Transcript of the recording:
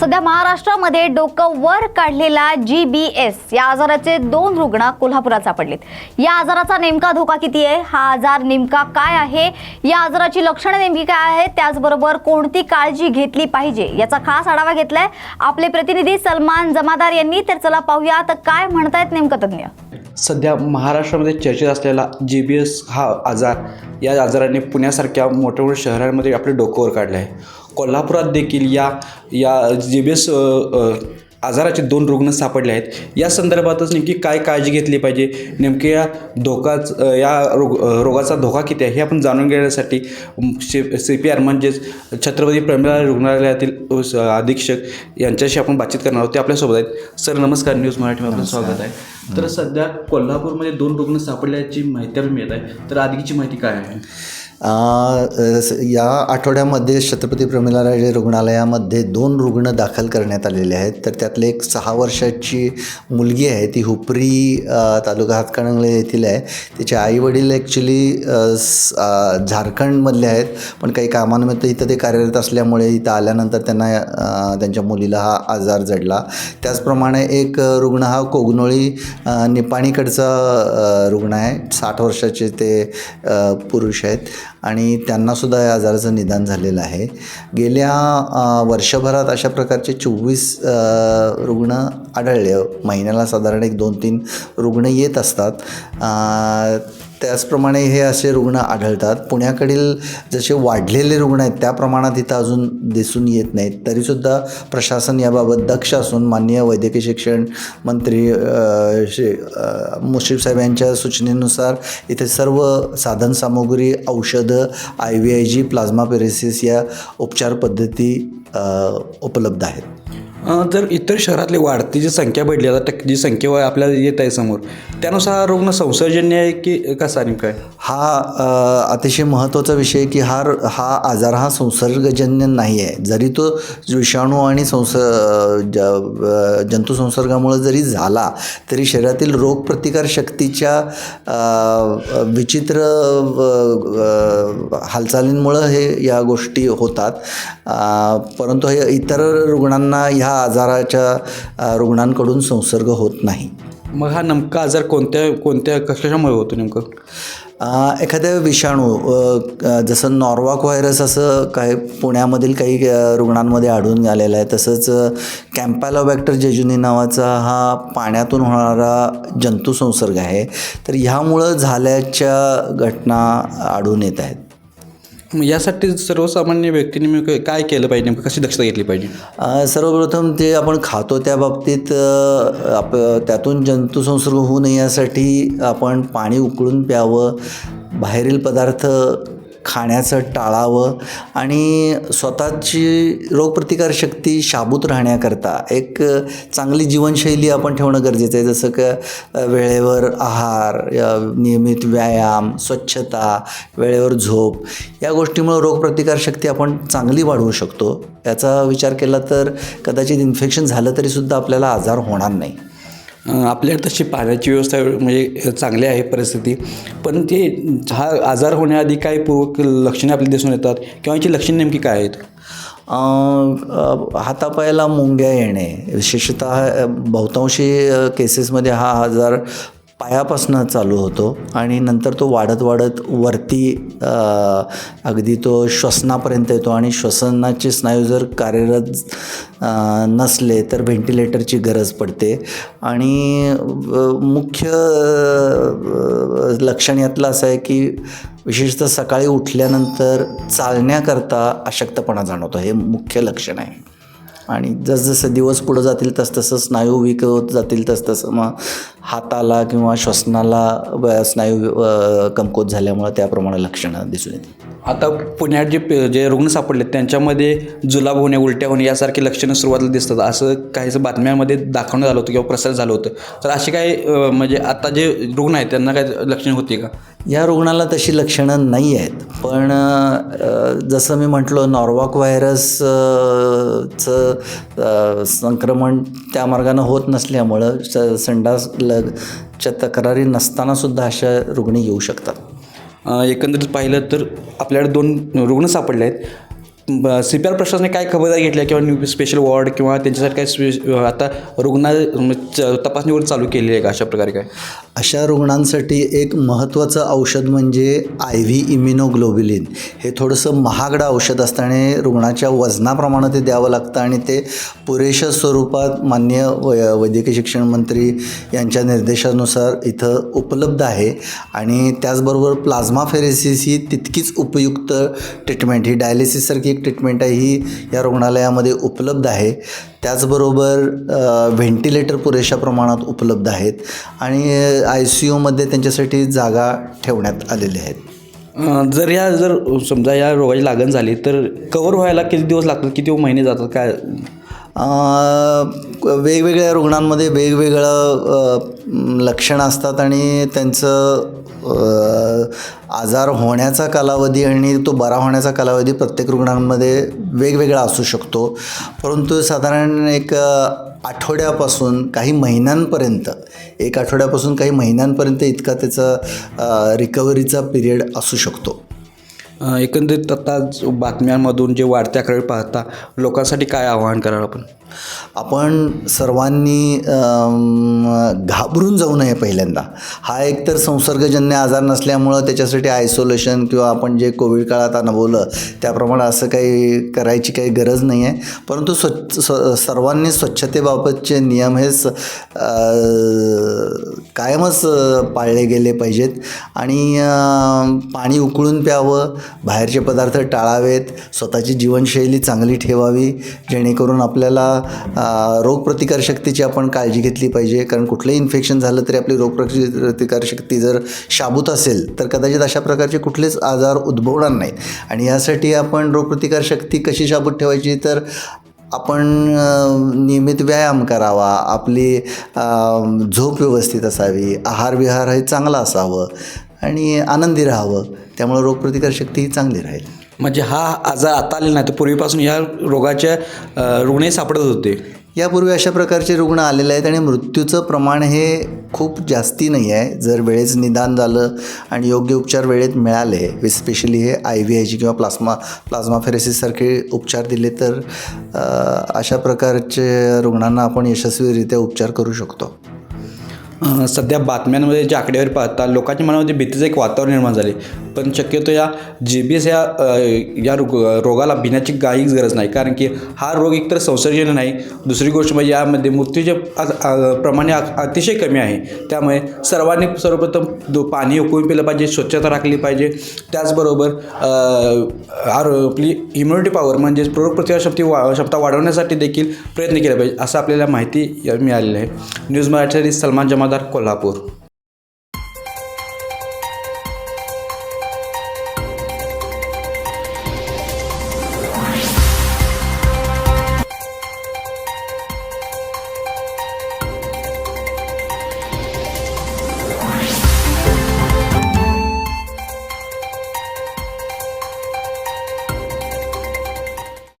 सध्या महाराष्ट्रामध्ये डोकं वर काढलेला जी बी एस या आजाराचे दोन रुग्ण कोल्हापुरात सापडलेत. या आजाराचा नेमका धोका किती आहे? हा आजार नेमका काय आहे? या आजाराची लक्षणं नेमकी काय आहेत? त्याचबरोबर कोणती काळजी घेतली पाहिजे? याचा खास आढावा घेतलाय आपले प्रतिनिधी सलमान जमादार यांनी. तर चला पाहूया तर काय म्हणतायत नेमकं तज्ज्ञ? सध्या महाराष्ट्रामध्ये चर्चेत असलेला जी बी एस हा आजार या आजाराने पुण्यासारख्या मोठ्या मोठ्या शहरांमध्ये आपले डोकं वर आहे कोल्हापुरात देखील या या जी बी एस आजाराचे दोन रुग्ण सापडले आहेत. या संदर्भातच नेमकी काय काळजी घेतली पाहिजे? नेमके या धोकाच या रोग रोगाचा धोका किती आहे हे आपण जाणून घेण्यासाठी सी पी आर म्हणजेच छत्रपती प्रमिला रुग्णालयातील स- अधीक्षक यांच्याशी आपण बातचीत करणार आहोत. ते आपल्यासोबत आहेत. सर नमस्कार. न्यूज मराठीमध्ये आपलं स्वागत आहे. तर सध्या कोल्हापूरमध्ये दोन रुग्ण सापडल्याची माहिती मिळत आहे. तर आधीची माहिती काय आहे? स- या आठवड्यामध्ये छत्रपती प्रमिलाराजे रुग्णालयामध्ये दोन रुग्ण दाखल करण्यात आलेले आहेत. तर त्यातले एक सहा वर्षाची मुलगी आहे ती हुपरी तालुका हातकणंगले येथील आहे. तिचे आईवडील ॲक्च्युली झारखंडमधले आहेत. पण काही कामानिमित्त इथं ते कार्यरत असल्यामुळे इथं आल्यानंतर त्यांना त्यांच्या मुलीला हा आजार जडला. त्याचप्रमाणे एक रुग्ण हा कोगनोळी निपाणीकडचा रुग्ण आहे. साठ वर्षाचे ते पुरुष आहेत. आणि त्यांनासुद्धा या आजाराचं निदान झालेलं आहे. गेल्या वर्षभरात अशा प्रकारचे चोवीस रुग्ण आढळले. महिन्याला साधारण एक दोन तीन रुग्ण येत असतात. त्याचप्रमाणे हे असे रुग्ण आढळतात. पुण्याकडील जसे वाढलेले रुग्ण आहेत त्या प्रमाणात इथं अजून दिसून येत नाहीत. तरीसुद्धा प्रशासन याबाबत दक्ष असून माननीय वैद्यकीय शिक्षण मंत्री शे श्री मुश्रीफ साहेब यांच्या सूचनेनुसार इथे सर्व साधनसामुग्री औषधं I V I G plasmapheresis या उपचार पद्धती उपलब्ध आहेत. जर इतर शहरातली वाढती जी संख्या भेटली आता जी संख्या आपल्याला येत आहे समोर त्यानुसार हा रुग्ण संसर्जन्य आहे की कसा नेमका आहे? हा अतिशय महत्त्वाचा विषय की हा र- हा आजार हा संसर्गजन्य नाही आहे. जरी तो विषाणू आणि संस ज जरी झाला तरी शरीरातील रोगप्रतिकार शक्तीच्या विचित्र हालचालींमुळं हे या गोष्टी होतात. परंतु हे इतर रुग्णांना ह्या आजाराच्या अ, रुग्णांकडून संसर्ग होत नाही. मग हा नेमका आजार कोणत्या कोणत्या कशामुळे होतो नेमकं? एखाद्या विषाणू जसं नॉर्वाक व्हायरस असं काही पुण्यामधील काही रुग्णांमध्ये आढळून आलेलं आहे. तसंच कॅम्पॅलोबॅक्टर जेजुनी नावाचा हा पाण्यातून होणारा जंतू संसर्ग आहे. तर ह्यामुळं झाल्याच्या घटना आढळून येत आहेत. मग यासाठी सर्वसामान्य व्यक्तीने मी काय केलं पाहिजे? नेमकं कशी दक्षता घेतली पाहिजे? सर्वप्रथम ते आपण खातो त्या बाबतीत आप त्यातून जंतुसंसर्ग होऊ नये यासाठी आपण पाणी उकळून प्यावं बाहेरील पदार्थ खाण्याचं टाळावं आणि स्वतःची रोगप्रतिकार शक्ती शाबूत राहण्याकरता एक चांगली जीवनशैली आपण ठेवणं गरजेचं आहे. जसं का वेळेवर आहार नियमित व्यायाम स्वच्छता वेळेवर झोप या गोष्टीमुळं रोगप्रतिकार शक्ती आपण चांगली वाढवू शकतो. याचा विचार केला तर कदाचित इन्फेक्शन झालं तरीसुद्धा आपल्याला आजार होणार नाही. आपल्याकडे तशी पाण्याची व्यवस्था म्हणजे चांगली आहे परिस्थिती. पण ते हा आजार होण्याआधी काय पूर्वक लक्षणे आपल्याला दिसून येतात? किंवा याची लक्षणे नेमकी काय आहेत? हातापायाला मुंग्या येणे विशेषतः बहुतांशी केसेसमध्ये हा आजार पायापासनं चालू होतो आणि नंतर तो वाढत वाढत वरती अगदी तो श्वसनापर्यंत येतो आणि श्वसनाचे स्नायू जर कार्यरत नसले तर व्हेंटिलेटरची गरज पडते. आणि मुख्य लक्षण यातलं असं आहे की विशेषतः सकाळी उठल्यानंतर चालण्याकरता अशक्तपणा जाणवतो. हे मुख्य लक्षण आहे. आणि जसजसं दिवस पुढं जातील तसतसं स्नायू वीक होत जातील तसतसं मग हाताला किंवा श्वसनाला स्नायू अ, कमकुवत झाल्यामुळं त्याप्रमाणे लक्षणं दिसून येतील. आता पुण्यात जे पे- जे रुग्ण सापडले त्यांच्यामध्ये जुलाब होणे उलट्या होणे यासारखी लक्षणं सुरुवातीला दिसतात. असं काहीच बातम्यांमध्ये दाखवण्यात आलं होतं किंवा प्रसार झालं होतं. तर असे काय म्हणजे आता जे रुग्ण आहेत त्यांना काय लक्षणं होती का? या रुग्णाला तशी लक्षणं नाही आहेत. पण जसं मी म्हटलो नॉर्वॉक व्हायरसचं संक्रमण त्या मार्गानं होत नसल्यामुळं स संडास लगच्या तक्रारी नसतानासुद्धा अशा रुग्ण येऊ शकतात. एकंदरीत पाहिलं तर आपल्याकडे दोन रुग्ण सापडले आहेत. सी पी आर प्रशासनाने काय खबरदारी घेतल्या किंवा न्यू स्पेशल वॉर्ड किंवा त्यांच्यासाठी काय स्पे आता रुग्ण च- म्हणजे तपासणी वगैरे चालू केली आहे का अशा प्रकारे काय? अशा रुग्णांसाठी एक महत्त्वाचं औषध म्हणजे आय व्ही इम्युनोग्लोबिलिन. हे थोडंसं महागडं औषध असताना रुग्णाच्या वजनाप्रमाणे ते द्यावं लागतं आणि ते पुरेशा स्वरूपात मान्य वै वैद्यकीय शिक्षण मंत्री यांच्या निर्देशानुसार इथं उपलब्ध आहे. आणि त्याचबरोबर प्लाझ्मा फेरेसिस ही तितकीच उपयुक्त ट्रीटमेंट ही डायलिसिससारखी एक ट्रीटमेंट आहे ही या रुग्णालयामध्ये उपलब्ध आहे. त्याचबरोबर व्हेंटिलेटर पुरेशा प्रमाणात उपलब्ध आहेत आणि आय सी यूमध्ये त्यांच्यासाठी जागा ठेवण्यात आलेल्या आहेत. जर या जर समजा या रोगाची लागण झाली तर कवर व्हायला किती दिवस लागतात किती महिने जातात काय? वेगवेगळ्या रुग्णांमध्ये वेगवेगळं लक्षणं असतात आणि त्यांचं आजार होण्याचा कालावधी आणि तो बरा होण्याचा कालावधी प्रत्येक रुग्णांमध्ये वेगवेगळा असू शकतो. परंतु साधारण एक आठवड्यापासून काही महिन्यांपर्यंत एक आठवड्यापासून काही महिन्यांपर्यंत इतका त्याचा रिकव्हरीचा पिरियड असू शकतो. एकंदरीत आता बातम्यांमधून जे वाढत्या आकडे पाहता लोकांसाठी काय आवाहन कराल आपण? आपण सर्वांनी घाबरून जाऊ नये पहिल्यांदा. हा एक तर संसर्गजन्य आजार नसल्यामुळं त्याच्यासाठी आयसोलेशन किंवा आपण जे कोविड काळात अनुभवलं त्याप्रमाणे असं काही करायची काही गरज नाही आहे परंतु स्वच्छ सर्वांनी स्वच्छतेबाबतचे नियम हे स कायमच पाळले गेले पाहिजेत. आणि पाणी उकळून प्यावं बाहेरचे पदार्थ टाळावेत स्वतःची जीवनशैली चांगली ठेवावी जेणेकरून आपल्याला रोगप्रतिकारशक्तीची आपण काळजी घेतली पाहिजे. कारण कुठलंही इन्फेक्शन झालं तरी आपली रोगप्रतिकारशक्ती जर शाबूत असेल तर कदाचित अशा प्रकारचे कुठलेच आजार उद्भवणार नाहीत. आणि यासाठी आपण रोगप्रतिकारशक्ती कशी शाबूत ठेवायची? तर आपण नियमित व्यायाम करावा आपली झोप व्यवस्थित असावी आहार विहार हे चांगला असावं. आणि आनंदी राहावं. त्यामुळे रोगप्रतिकारशक्ती ही चांगली राहील. म्हणजे हा आजार आता आलेला नाही तर पूर्वीपासून या रोगाच्या अं, रुग्णही सापडत होते. यापूर्वी अशा प्रकारचे रुग्ण आलेले आहेत आणि मृत्यूचं प्रमाण हे खूप जास्ती नाही आहे. जर वेळेच निदान झालं आणि योग्य उपचार वेळेत मिळाले स्पेशली हे आय व्ही आयची किंवा प्लास्मा प्लाझ्मा फेरेसिससारखे उपचार दिले तर अशा प्रकारचे रुग्णांना आपण यशस्वीरित्या उपचार करू शकतो. सध्या बातम्यांमध्ये जे आकडेवारी पाहता लोकांच्या मनामध्ये भीतीचं एक वातावरण निर्माण झाले पण शक्यतो या जे बी एस या या रोग रोगाला भिण्याची काहीच गरज नाही. कारण की हा रोग एकतर संसर्गजन्य नाही दुसरी गोष्ट म्हणजे यामध्ये मृत्यूचे अ- प्रमाणे अतिशय कमी आहे. त्यामुळे सर्वांनी सर्वप्रथम दो पाणी उकळून पिलं पाहिजे स्वच्छता राखली पाहिजे. त्याचबरोबर आरो आपली इम्युनिटी पॉवर म्हणजेच रोगप्रतिकारशक्ती वा क्षमता वाढवण्यासाठी देखील प्रयत्न केला पाहिजे असं आपल्याला माहिती मिळालेली आहे. न्यूज मराठीसाठी सलमान जमादार कोल्हापूर.